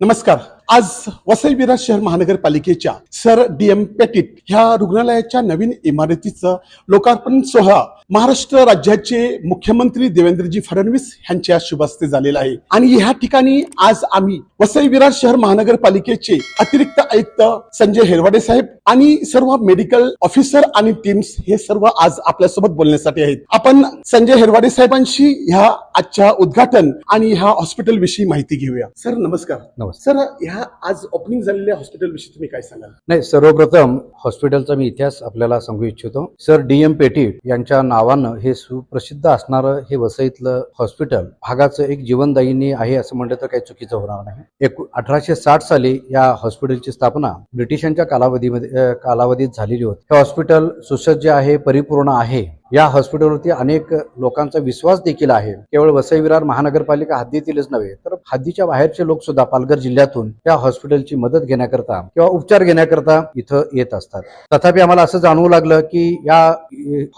नमस्कार. आज वसई विरार शहर महानगरपालिकेच्या सर डी एम पेटिट ह्या रुग्णालयाच्या नवीन इमारतीचं लोकार्पण सोहळा महाराष्ट्र राज्याचे मुख्यमंत्री देवेंद्रजी फडणवीस यांच्या शुभ हस्ते झालेला आहे. आणि ह्या ठिकाणी आज आम्ही वसई विरार शहर महानगरपालिकेचे अतिरिक्त आयुक्त संजय हेरवाडे साहेब आणि सर्व मेडिकल ऑफिसर आणि टीम्स हे सर्व आज आपल्यासोबत बोलण्यासाठी आहेत. आपण संजय हेरवाडे साहेबांशी ह्या आजच्या उद्घाटन आणि ह्या हॉस्पिटल विषयी माहिती घेऊया. सर नमस्कार. नमस्कार. सर ह्या आज ओपनिंग झालेल्या हॉस्पिटल विषयी तुम्ही काय सांगाल? नाही सर्वप्रथम हॉस्पिटलचा मी इतिहास आपल्याला सांगू इच्छितो. सर डी एम पेटीट यांच्या नावानं हे सुप्रसिद्ध असणारं हे वसईतलं हॉस्पिटल भागाचं एक जीवनदायिनी आहे असं म्हटलं तर काही चुकीचं होणार नाही. एक अठराशे साठ साली या हॉस्पिटलची स्थापना ब्रिटिशांच्या कालावधीमध्ये कालावधीत झालेली होती. हे हॉस्पिटल सुसज्ज आहे परिपूर्ण आहे. या हॉस्पिटलवरती अनेक लोकांचा विश्वास देखील आहे. केवळ वसई विरार महानगरपालिका हद्दीतीलच नव्हे तर हद्दीच्या बाहेरचे लोक सुद्धा पालघर जिल्ह्यातून या हॉस्पिटलची मदत घेण्याकरता किंवा उपचार घेण्याकरता इथं येत असतात. तथापि आम्हाला असं जाणवू लागलं की या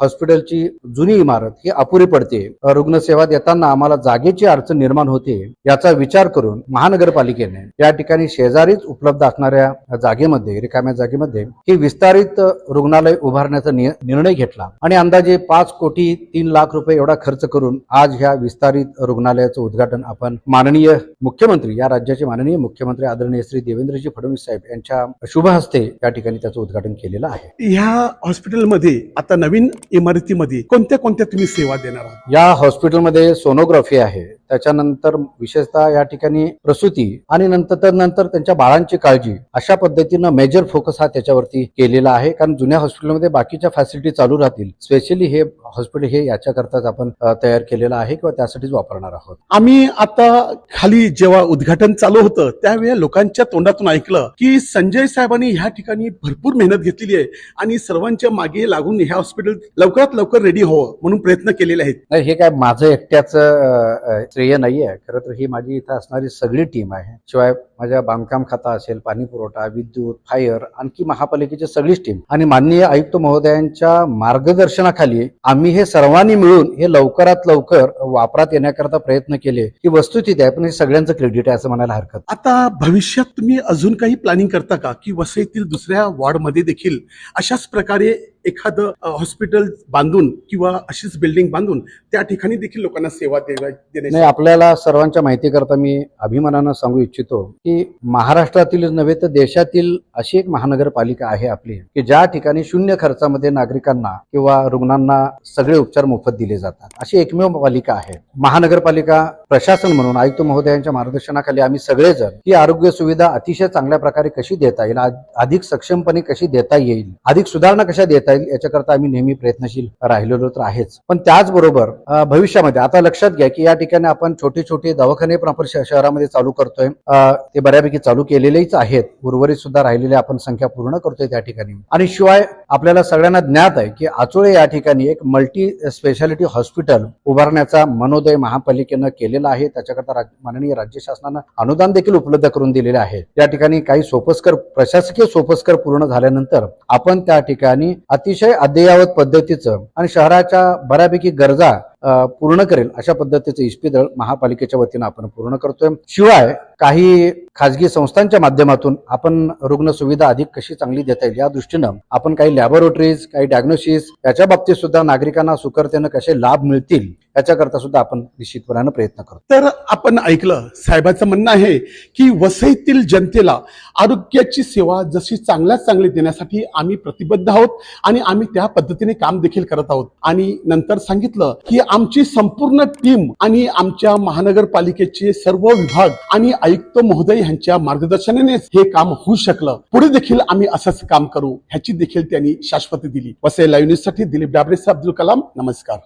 हॉस्पिटलची जुनी इमारत ही अपुरी पडते. रुग्णसेवा देताना आम्हाला जागेची अडचण निर्माण होते याचा विचार करून महानगरपालिकेने या ठिकाणी शेजारीच उपलब्ध असणाऱ्या जागेमध्ये रिकाम्या जागेमध्ये ही विस्तारित रुग्णालय उभारण्याचा नि- निर्णय घेतला आणि अंदाजे पाच कोटी तीन लाख रुपये एवढा खर्च करून आज ह्या विस्तारित रुग्णालयाचं उद्घाटन आपण माननीय मुख्यमंत्री या राज्याचे माननीय मुख्यमंत्री आदरणीय श्री देवेंद्रजी फडणवीस साहेब यांच्या शुभ हस्ते या ठिकाणी त्याचं उद्घाटन केलेलं आहे. ह्या हॉस्पिटलमध्ये आता नवीन इमारतीमध्ये कोणत्या कोणत्या तुम्ही सेवा देणार आहात? या हॉस्पिटलमध्ये सोनोग्राफी आहे. त्याच्यानंतर विशेषतः या ठिकाणी प्रसूती आणि नंतर त्यानंतर त्यांच्या बाळांची काळजी अशा पद्धतीनं मेजर फोकस हा त्याच्यावरती केलेला आहे. कारण जुन्या हॉस्पिटलमध्ये बाकीच्या फॅसिलिटी चालू राहतील. स्पेशली हे हॉस्पिटल हे याच्याकरताच आपण तयार केलेलं आहे किंवा त्यासाठीच वापरणार आहोत. आम्ही आता खाली जेव्हा उद्घाटन चालू होतं त्यावेळी लोकांच्या तोंडातून ऐकलं की संजय साहेबांनी ह्या ठिकाणी भरपूर मेहनत घेतलेली आहे आणि सर्वांच्या मागे लागून हे हॉस्पिटल लवकरात लवकर रेडी व्हावं म्हणून प्रयत्न केलेले आहेत. हे काय माझं एकट्याचं श्रेय नाही आहे खरं तर ही माझी इथं असणारी सगळी टीम आहे. शिवाय माझ्या बांधकाम खाता असेल पाणी पुरवठा विद्युत फायर आणखी महापालिकेची सगळीच टीम आणि माननीय आयुक्त महोदयांच्या मार्गदर्शनाखाली आम्ही हे सर्वांनी मिळून हे लवकरात लवकर वापरात येण्याकरता प्रयत्न केले. की वस्तुस्थिती आहे पण हे सगळ्यांचं क्रेडिट आहे असं म्हणायला हरकत आता भविष्यात तुम्ही अजून काही प्लॅनिंग करता का? की वसईतील दुसऱ्या वॉर्डमध्ये देखील अशाच प्रकारे एखादं हॉस्पिटल बांधून किंवा अशीच बिल्डिंग बांधून त्या ठिकाणी देखील लोकांना सेवा देवा- नाही आपल्याला सर्वांच्या माहितीकरता मी अभिमानानं सांगू इच्छितो की महाराष्ट्रातीलच नव्हे तर देशातील अशी एक महानगरपालिका आहे आपली की ज्या ठिकाणी शून्य खर्चामध्ये नागरिकांना किंवा रुग्णांना सगळे उपचार मोफत दिले जातात. अशी एकमेव पालिका आहे. महानगरपालिका प्रशासन म्हणून आयुक्त महोदयांच्या मार्गदर्शनाखाली आम्ही सगळेजण ही आरोग्य सुविधा अतिशय चांगल्या प्रकारे कशी देता येईल अधिक सक्षमपणे कशी देता येईल अधिक सुधारणा कशा देता येईल याच्याकरता आम्ही नेहमी प्रयत्नशील राहिलेलो तर आहेच. पण त्याचबरोबर भविष्यामध्ये आता लक्षात घ्या की या ठिकाणी आपण छोटे छोटे दवाखाने पण आपण शहरामध्ये चालू करतोय. ते बऱ्यापैकी चालू केलेलेच आहेत. उर्वरित सुद्धा राहिलेले आपण संख्या पूर्ण करतोय त्या ठिकाणी. आणि शिवाय आपल्याला सगळ्यांना ज्ञात आहे की आचोळे या ठिकाणी एक मल्टी स्पेशालिटी हॉस्पिटल उभारण्याचा मनोदय महापालिकेनं केलेला आहे. त्याच्याकरता राज- माननीय राज्य शासनानं अनुदान देखील उपलब्ध करून दिलेले आहे. त्या ठिकाणी काही सोपस्कर प्रशासकीय सोपस्कर पूर्ण झाल्यानंतर आपण त्या ठिकाणी अतिशय अद्ययावत पद्धतीचं आणि शहराच्या बऱ्यापैकी गरजा पूर्ण करेल अशा पद्धतीचं इस्पितळ महापालिकेच्या वतीनं आपण पूर्ण करतोय. शिवाय काही खाजगी संस्थांच्या माध्यमातून आपण रुग्ण सुविधा अधिक कशी चांगली देता येईल या दृष्टीनं आपण काही लॅबोरेटरीज काही डायग्नोसिस याच्या बाबतीत सुद्धा नागरिकांना सुकरतेनं कसे लाभ मिळतील याच्याकरता सुद्धा आपण निश्चितपणानं प्रयत्न करतो तर आपण ऐकलं साहेबाचं म्हणणं आहे की वसईतील जनतेला आरोग्याची सेवा जशी चांगल्यात चांगली देण्यासाठी आम्ही प्रतिबद्ध आहोत आणि आम्ही त्या पद्धतीने काम देखील करत आहोत. आणि नंतर सांगितलं की आमची संपूर्ण टीम आणि आमच्या महानगरपालिकेचे सर्व विभाग आणि आयुक्त महोदय यांच्या मार्गदर्शनानेच हे काम होऊ शकलं. पुढे देखील आम्ही असंच काम करू ह्याची देखील त्यांनी शाश्वती दिली. वसई लाईव्ह न्यूजसाठी दिलीप डाबरे अब्दुल कलाम नमस्कार.